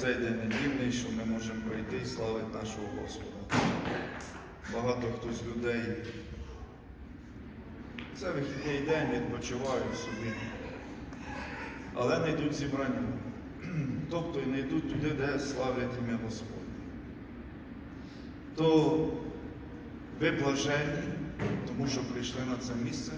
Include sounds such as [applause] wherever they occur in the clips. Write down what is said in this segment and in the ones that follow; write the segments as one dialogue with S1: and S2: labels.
S1: цей день недільний, що ми можемо прийти і славити нашого Господа. Багато хто з людей. Це вихідний день, відпочивають собі, але не йдуть зібрання. [clears throat] Тобто не йдуть туди, де славлять ім'я Господне. То ви блажені, тому що прийшли на це місце,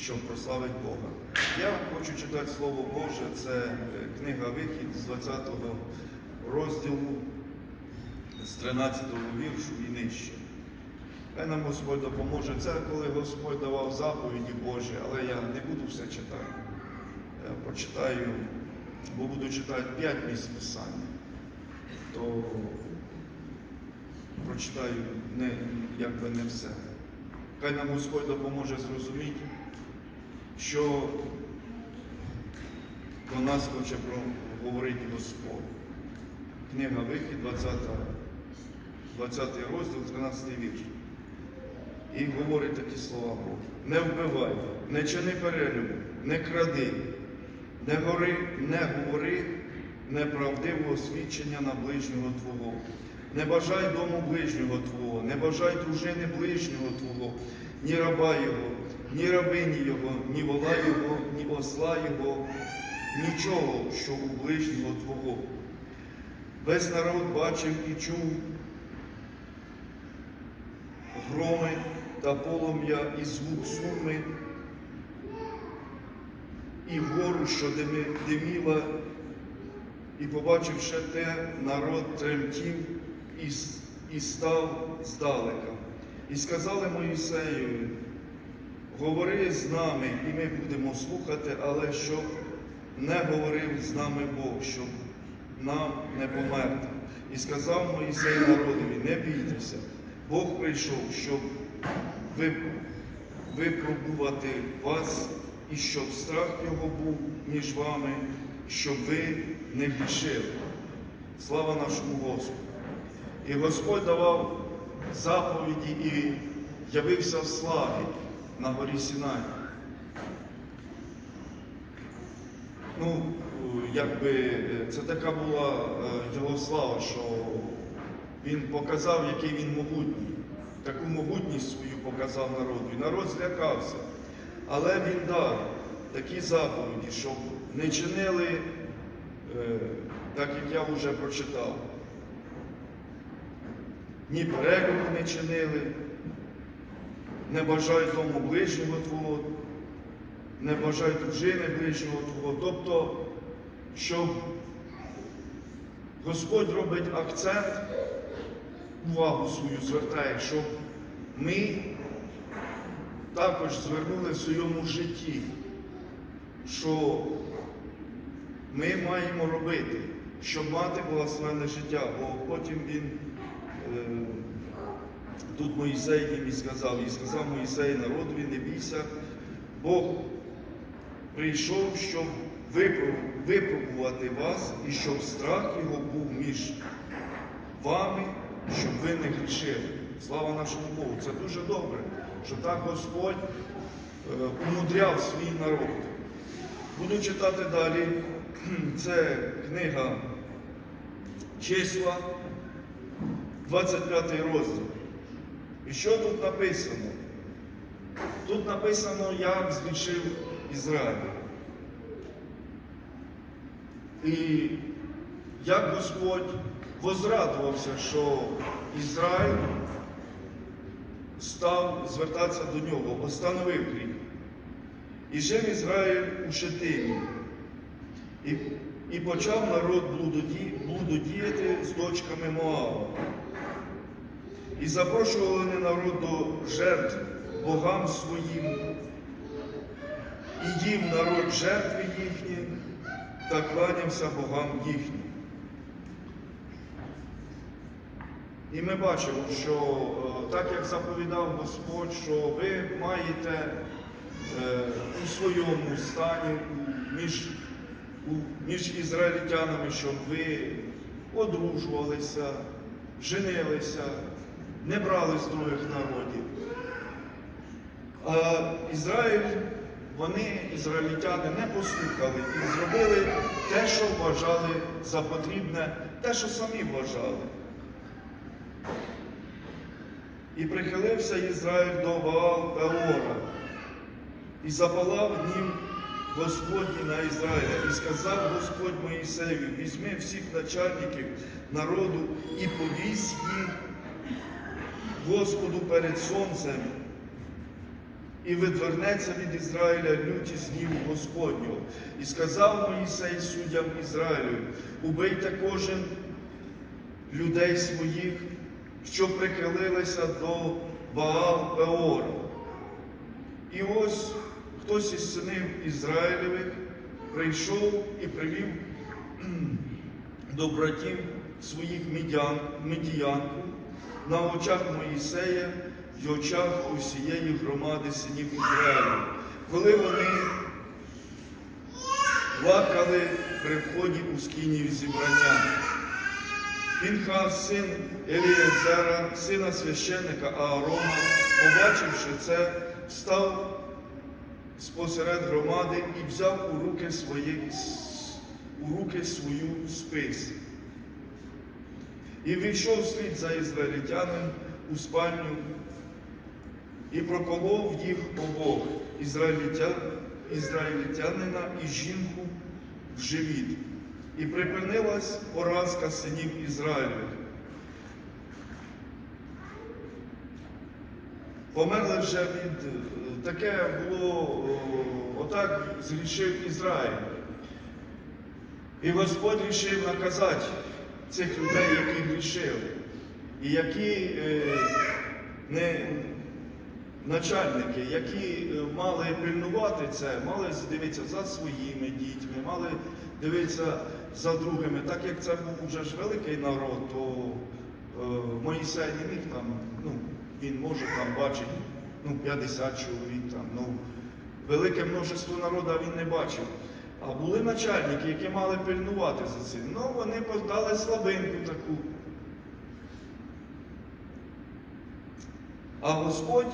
S1: щоб прославити Бога. Я хочу читати Слово Боже, це е, книга Вихід з 20 розділу, з 13 віршу і нижче. Хай нам Господь допоможе. Це коли Господь давав заповіді Божі, але я не буду все читати. Я прочитаю, бо буду читати 5 місць Писання, то прочитаю не, якби не все. Хай нам Господь допоможе зрозуміти, що до нас хоче говорити Господь. Книга Вихід, 20, 20 розділ, 13 вірш. І говорить такі слова Божі. Не вбивай, не чини перелюбу, не кради, не гори, не говори неправдивого свідчення на ближнього Твого. Не бажай дому ближнього Твого, не бажай дружини ближнього Твого, ні раба Його, ні рабині Його, ні вола Його, ні осла Його, нічого, що у ближнього Твого. Весь народ бачив і чув громи та полум'я і звук сурми, і гору, що диміла, і побачивши те, народ тремтів і, став здалека. І сказали Моїсею, говори з нами, і ми будемо слухати, але щоб не говорив з нами Бог, щоб нам не померти. І сказав Моїсей народові, не бійтеся, Бог прийшов, щоб випробувати вас, і щоб страх його був між вами, щоб ви не грішили. Слава нашому Господу! І Господь давав заповіді і явився в славі на горі Сінай. Ну, якби е, це така була е, його слава, що він показав, який він могутній. Таку могутність свою показав народу. І народ злякався. Але він дав такі заповіді, щоб не чинили, е, так як я вже прочитав. Ні перелюбу не чинили, не бажай дому ближнього твого, не бажай дружини ближнього твого. Тобто, щоб Господь робить акцент, увагу свою звертає, щоб ми також звернули в своєму житті, що ми маємо робити, щоб мати благословенне життя, бо потім він. Е, Тут Моїсей їм і сказав, і сказав Моїсей народові, не бійся, Бог прийшов, щоб випробувати вас, і щоб страх його був між вами, щоб ви не грішили. Слава нашому Богу! Це дуже добре, що так Господь е, умудряв свій народ. Буду читати далі. [clears throat] Це книга числа, 25 розділ. І що тут написано? Тут написано, як згрішив Ізраїль. І як Господь возрадувався, що Ізраїль став звертатися до нього, остановив гріх. І жив Ізраїль у Шетимі. І, і почав народ блудодіяти з дочками Моава. І запрошували вони народ до жертв богам своїм. І їм народ жертви їхні та кланявся богам їхнім. І ми бачимо, що е, так як заповідав Господь, що ви маєте е, у своєму стані між, у- між ізраїльтянами, щоб ви одружувалися, женилися, не брали з других народів. А Ізраїль вони, ізраїльтяни, не послухали і зробили те, що вважали за потрібне, те, що самі вважали. І прихилився Ізраїль до Ваал Пеора, і запалав гнів Господній на Ізраїля, і сказав Господь Моїсею, візьми всіх начальників народу і повісь їх Господу перед сонцем, і відвернеться від Ізраїля лютість гніву Господнього. І сказав Моїсей суддям Ізраїлю, убийте кожен людей своїх, що прихилилися до Баал Пеора. І ось хтось із синів Ізраїлевих прийшов і привів до братів своїх медіянку на очах Моїсея і очах усієї громади синів Ізраїля, коли вони плакали при вході у скинію зібрання. Пінхас, син Елієзера, сина священника Аарона, побачивши це, встав спосеред громади і взяв у руки, свої, у руки свою спис. І війшов слід за ізраїльтянин у спальню і проколов їх обох ізраїльтя, ізраїльтянина і жінку в живіт. І припинилась поразка синів Ізраїлю. Померли вже від таке було, отак зрішив Ізраїль. І Господь рішив наказати цих людей, які грішили, і які е, не начальники, які е, мали пильнувати це, мали дивитися за своїми дітьми, мали дивитися за другими. Так як це був вже ж великий народ, то е, Моїсей не міг там, ну, він може там бачити ну, 50 чоловік, там, ну, велике множество народу він не бачив. А були начальники, які мали пильнувати за цим. Ну, вони подали слабинку таку. А Господь,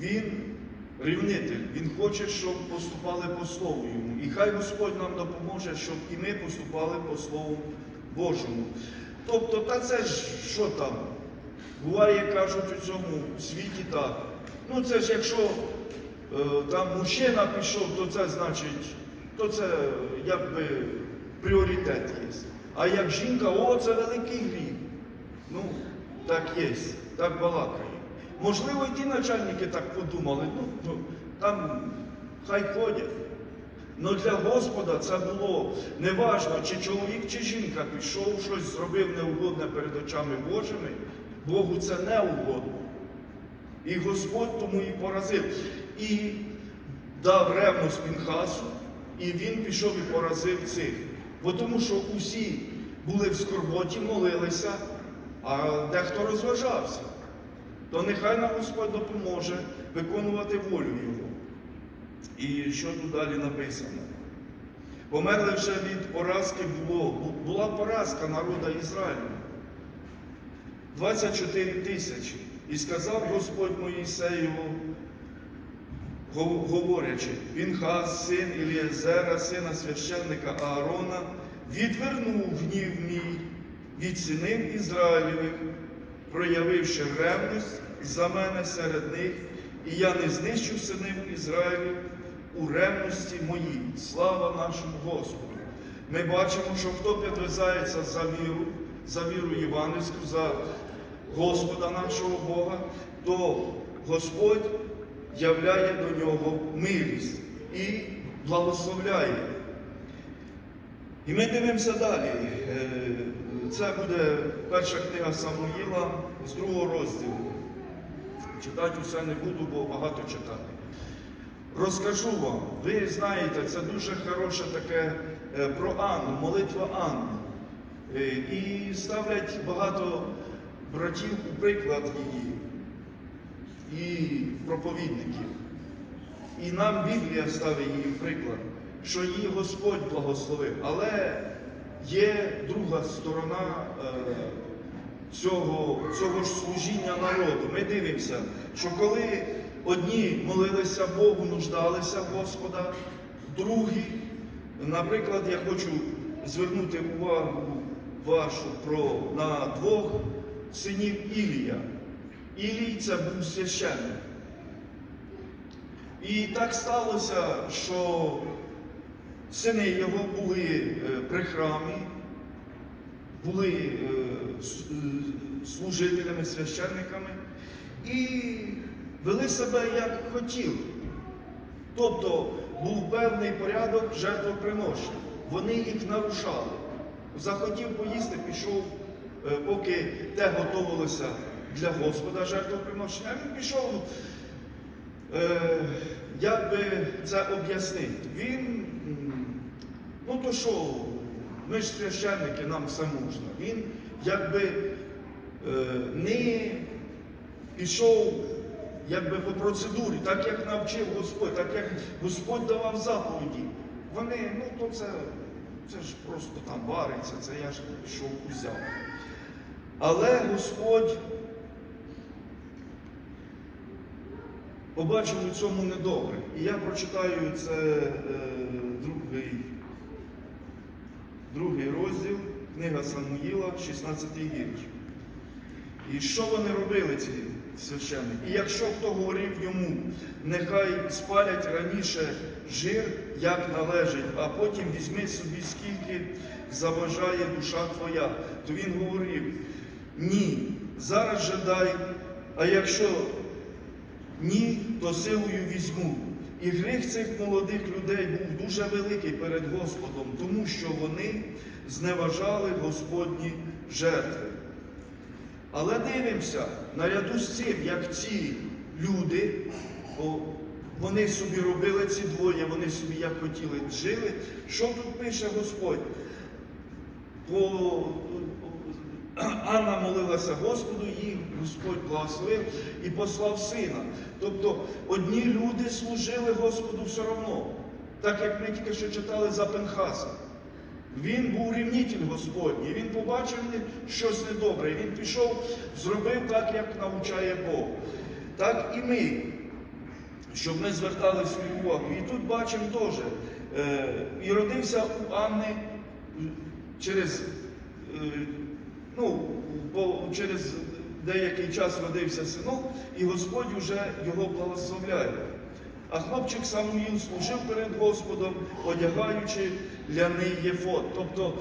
S1: Він рівнитель, Він хоче, щоб поступали по Слову Йому. І хай Господь нам допоможе, щоб і ми поступали по Слову Божому. Тобто, та це ж що там? Буває, кажуть, у цьому світі так. Ну це ж якщо там мужчина пішов, то це значить, то це е, якби пріоритет є. А як жінка, о, це великий гріх. Ну, так є, так балакає. Можливо, і ті начальники так подумали, ну, ну там хай ходять. Но для Господа це було неважно, чи чоловік, чи жінка пішов, щось зробив неугодне перед очами Божими. Богу це не угодно. І Господь тому і поразив. І дав ревност Пінхасу, і він пішов і поразив цих. Бо тому що усі були в скорботі, молилися, а дехто розважався. То нехай нам Господь допоможе виконувати волю Його. І що тут далі написано? Померли вже від поразки було, була поразка народа Ізраїлю. 24 тисячі. І сказав Господь Моїсею, говорячи, Пінхас, син Ілієзера, сина священника Аарона, відвернув гнів мій від синів Ізраїлевих, проявивши ревність за мене серед них, і я не знищу синів Ізраїлів у ревності моїй. Слава нашому Господу! Ми бачимо, що хто підвязається за віру, за віру євангельську, за Господа нашого Бога, то Господь являє до нього милість і благословляє. І ми дивимося далі. Е, Це буде перша книга Самуїла з другого розділу. Читати усе не буду, бо багато читати. Розкажу вам, ви знаєте, це дуже хороше таке е, про Анну, молитва Анни. Е, І ставлять багато братів у приклад її і проповідників. І нам Біблія ставить її приклад, що її Господь благословив. Але є друга сторона е, цього, цього ж служіння народу. Ми дивимося, що коли одні молилися Богу, нуждалися Господа, другі, наприклад, я хочу звернути увагу вашу про на двох синів Ілія. Ілій це був священник. І так сталося, що сини його були е, при храмі, були е, е, служителями, священниками і вели себе як хотіли. Тобто був певний порядок жертвоприношень. Вони їх нарушали. Захотів поїсти, пішов, поки те готувалося для Господа жертвоприношення, він пішов. Е, як би це об'яснити? Він, ну то що, ми ж священники, нам все можна. Він якби е, не пішов якби по процедурі, так як навчив Господь, так як Господь давав заповіді. Вони, ну то це, це ж просто там вариться, це я ж пішов узяв. Але Господь побачив у цьому недобре. І я прочитаю це е, другий, другий розділ, книга Самуїла, 16 вірш. І що вони робили, ці священники? І якщо хто говорив йому, нехай спалять раніше жир, як належить, а потім візьми собі, скільки заважає душа твоя, то він говорив: ні, зараз же дай, а якщо ні, то силою візьму. І гріх цих молодих людей був дуже великий перед Господом, тому що вони зневажали Господні жертви. Але дивимося, наряду з цим, як ці люди, о, вони собі робили ці двоє, вони собі як хотіли жили. Що тут пише Господь? По, [clears throat] Анна молилася Господу, їй Господь благословив і послав сина. Тобто одні люди служили Господу все одно, так як ми тільки що читали за Пенхаса. Він був рівнитель Господній, він побачив щось недобре. Він пішов, зробив так, як навчає Бог. Так і ми, щоб ми звертали свою увагу. І тут бачимо теж, е, і родився у Анни через, е, ну, по, через деякий час родився синок, і Господь вже його благословляє. А хлопчик Самуїл служив перед Господом, одягаючи ляний єфот. Тобто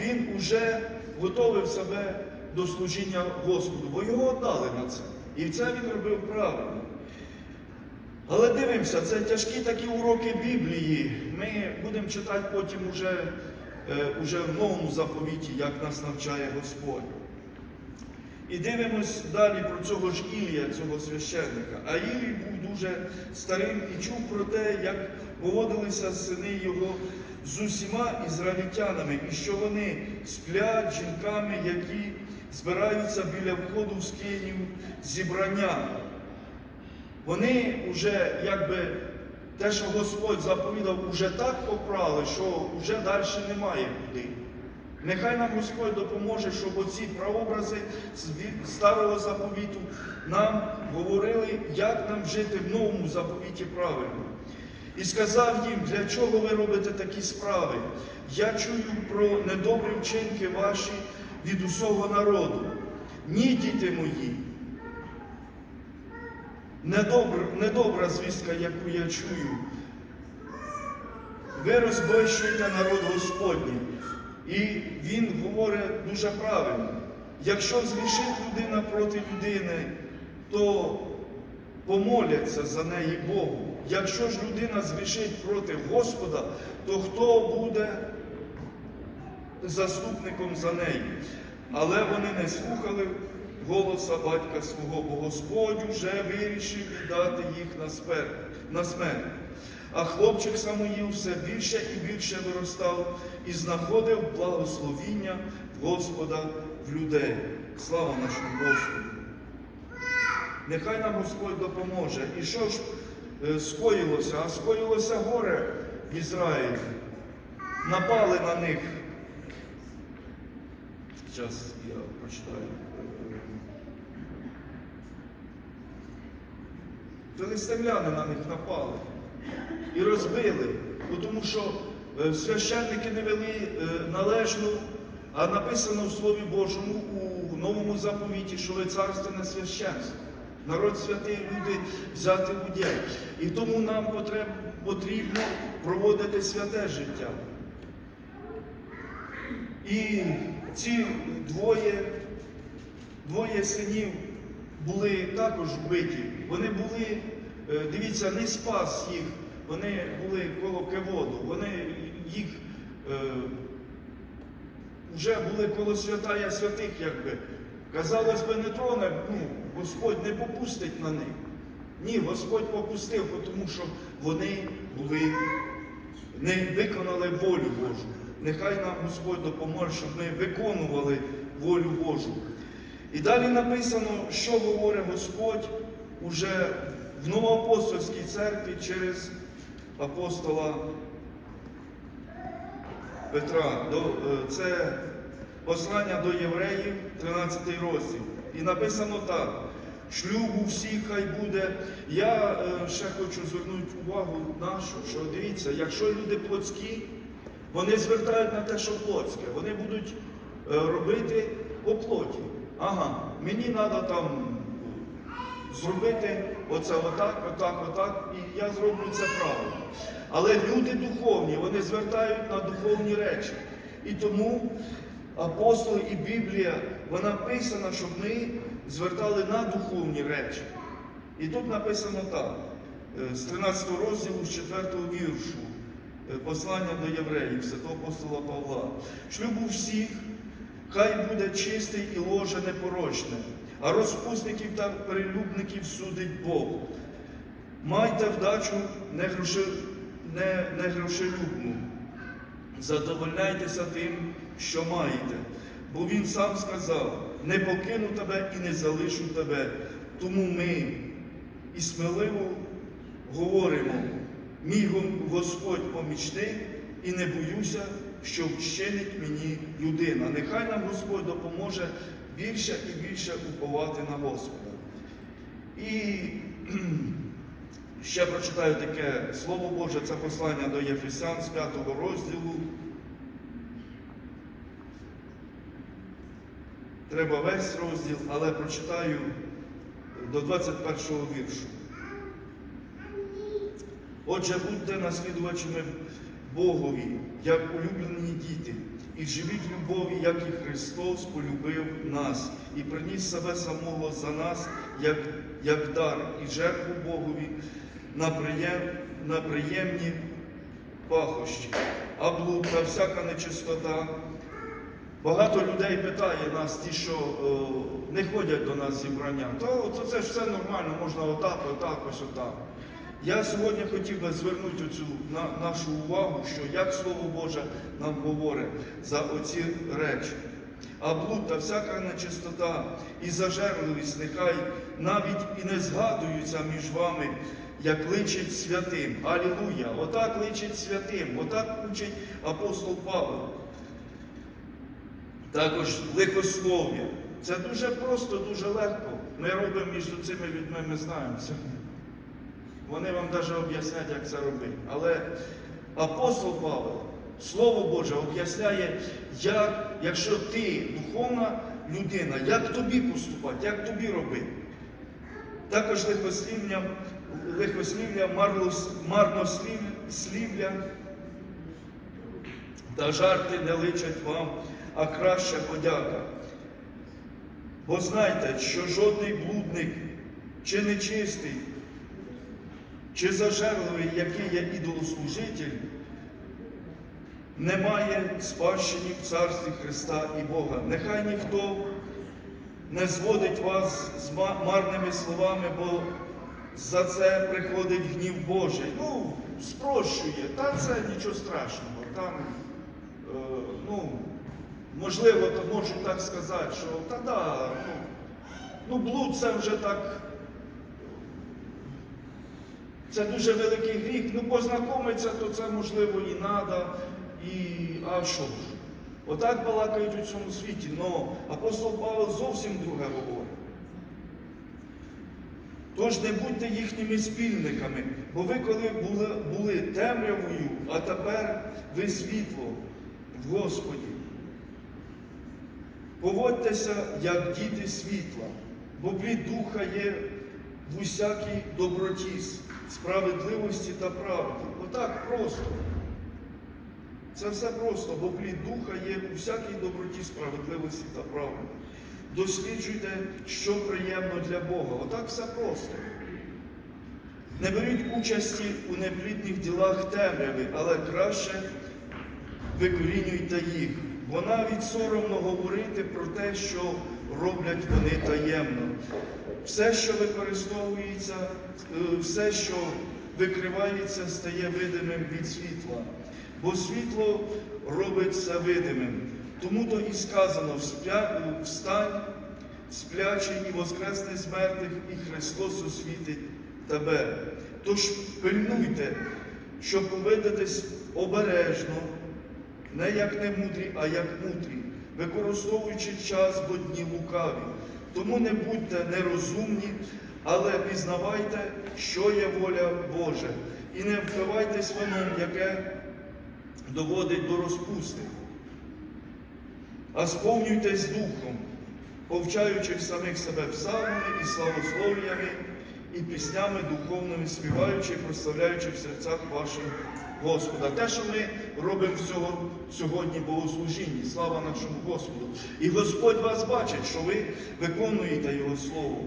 S1: він уже готовив себе до служіння Господу, бо його отдали на це. І це він робив правильно. Але дивимося, це тяжкі такі уроки Біблії. Ми будемо читати потім уже, уже в новому заповіті, як нас навчає Господь. І дивимось далі про цього ж Ілія, цього священника. А Ілій був дуже старим і чув про те, як поводилися сини його з усіма ізраїльтянами, і що вони сплять жінками, які збираються біля входу в скинів зібрання. Вони вже якби те, що Господь заповідав, уже так попрали, що вже далі немає куди. Нехай нам Господь допоможе, щоб оці прообрази старого заповіту нам говорили, як нам жити в новому заповіті правильно. І сказав їм, для чого ви робите такі справи? Я чую про недобрі вчинки ваші від усього народу. Ні, діти мої. Недобра, недобра звістка, яку я чую. Ви розбещуєте народ Господній. І він говорить дуже правильно. Якщо зрішить людина проти людини, то помоляться за неї Богу. Якщо ж людина зрішить проти Господа, то хто буде заступником за неї? Але вони не слухали голоса батька свого, бо Господь уже вирішив віддати їх на смерть. На смерть. А хлопчик Самуїл все більше і більше виростав і знаходив благословіння Господа в людей. Слава нашому Господу! Нехай нам Господь допоможе. І що ж е, скоїлося? А скоїлося горе в Ізраїлі. Напали на них. Зараз я прочитаю. Филистимляни на них напали і розбили, Бо тому що е, священники не вели е, належну, а написано в Слові Божому у новому заповіті, що ви царственне священство. Народ святий, люди взяти уділ. І тому нам потрібно проводити святе життя. І ці двоє, двоє синів були також вбиті. Вони були, е, дивіться, не спас їх, вони були коло Кеводу, вони їх е, вже були коло святая святих, якби. Казалось би, не троне, ну, Господь не попустить на них. Ні, Господь попустив, тому що вони були, не виконали волю Божу. Нехай нам Господь допоможе, щоб ми виконували волю Божу. І далі написано, що говорить Господь уже в Новоапостольській церкві через апостола Петра. Е, Це послання до євреїв, 13 розділ. І написано так. Шлюбу всіх хай буде. Я е, ще хочу звернути увагу нашу, що дивіться, якщо люди плотські, вони звертають на те, що плотське. Вони будуть е, робити по плоті. Ага, мені треба там зробити оце отак, отак, отак, і я зроблю це правильно. Але люди духовні, вони звертають на духовні речі. І тому апостоли і Біблія, вона написана, щоб ми звертали на духовні речі. І тут написано так, е, з 13 розділу, з 4 віршу, е, послання до євреїв, святого апостола Павла. Шлюбу всіх, хай буде чистий і ложе непорочне, а розпусників та перелюбників судить Бог. Майте вдачу не. Задовольняйтеся тим, що маєте. Бо він сам сказав: не покину тебе і не залишу тебе. Тому ми і сміливо говоримо, мій Господь помічник, і не боюся, що вчинить мені людина. Нехай нам Господь допоможе більше і більше уповати на Господа. І ще прочитаю таке Слово Боже, це послання до Єфесян з 5 розділу. Треба весь розділ, але прочитаю до 21 віршу. Отже, будьте наслідувачами Богові, як улюблені діти, і живіть в любові, як і Христос полюбив нас, і приніс себе самого за нас, як, як дар і жертву Богові на, приєм, на приємні пахощі, а блуд та всяка нечистота. Багато людей питає нас, ті, що е, не ходять до нас зібрання, то це ж все нормально, можна отак, отак, ось отак. Я сьогодні хотів би звернути цю на, нашу увагу, що як Слово Боже нам говорить за оці речі. А блуд та всяка нечистота і зажерливість нехай навіть і не згадуються між вами, як личить святим. Алілуя! Отак личить святим, отак учить апостол Павло. Також лихослов'я. Це дуже просто, дуже легко. Ми робимо між цими людьми, ми знаємо це. Вони вам навіть об'яснять, як це робити. Але апостол Павло, Слово Боже, об'ясняє, як, якщо ти духовна людина, як тобі поступати, як тобі робити. Також лихослів'я марлос- марнослів'я та жарти не личать вам, а краща подяка. Бо знайте, що жодний блудник чи нечистий, чи зажерливий, який є ідолослужитель, не має спадщини в царстві Христа і Бога. Нехай ніхто не зводить вас з марними словами, бо за це приходить гнів Божий. Ну, спрощує, та це нічого страшного. Там, е, ну, можливо, то можу так сказати, що та да, ну, ну блуд це вже так. Це дуже великий гріх. Ну, познайомитися, то це можливо і треба. І а що ж? Отак балакають у цьому світі. Но апостол Павло зовсім друге говорить. Тож не будьте їхніми спільниками, бо ви коли були, були темрявою, а тепер ви світло в Господі. Поводьтеся, як діти світла, бо плід духа є в усякій доброті, справедливості та правді. Отак просто. Це все просто, бо плід духа є у всякій доброті, справедливості та правди. Досліджуйте, що приємно для Бога. Отак все просто. Не беріть участі у неплідних ділах темряви, але краще викорінюйте їх. Бо навіть соромно говорити про те, що роблять вони таємно. Все, що використовується, е, все, що викривається, стає видимим від світла. Бо світло робить все видимим. Тому то і сказано встань, сплячий і воскресне з мертвих, і Христос освітить тебе. Тож пильнуйте, щоб поведетесь обережно, не як не мудрі, а як мудрі, використовуючи час, бо дні лукаві. Тому не будьте нерозумні, але пізнавайте, що є воля Божа, і не впивайтесь вином, яке доводить до розпусти, а сповнюйтесь духом, повчаючи самих себе псалмами і славослов'ями, і піснями духовними, співаючи і прославляючи в серцях ваших Господа. Те, що ми робимо всього, сьогодні богослужінні, слава нашому Господу. І Господь вас бачить, що ви виконуєте Його Слово.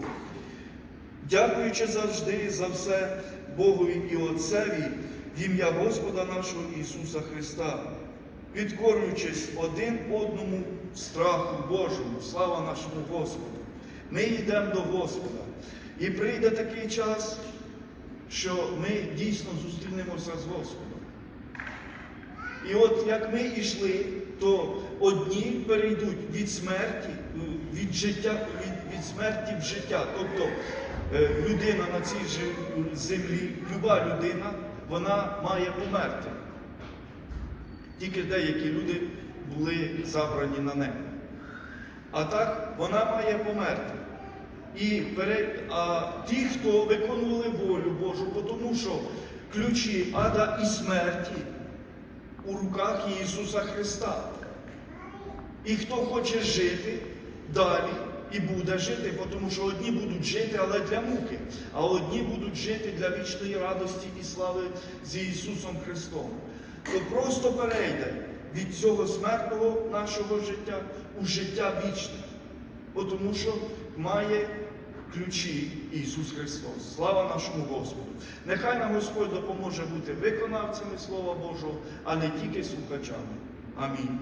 S1: Дякуючи завжди за все Богові і Отцеві в ім'я Господа нашого Ісуса Христа, підкорюючись один одному страху Божому, слава нашому Господу. Ми йдемо до Господа. І прийде такий час, що ми дійсно зустрінемося з Господом. І от як ми йшли, то одні перейдуть від смерті, від життя, від, від смерті в життя. Тобто е, людина на цій землі, люба людина, вона має померти. Тільки деякі люди були забрані на небо. А так вона має померти. І пере... А ті, хто виконували волю Божу, тому що ключі ада і смерті у руках Ісуса Христа. І хто хоче жити далі і буде жити, тому що одні будуть жити, але для муки, а одні будуть жити для вічної радості і слави з Ісусом Христом, то просто перейде від цього смертного нашого життя у життя вічне, тому що має ключі Ісус Христос. Слава нашому Господу! Нехай нам Господь допоможе бути виконавцями Слова Божого, а не тільки слухачами. Амінь.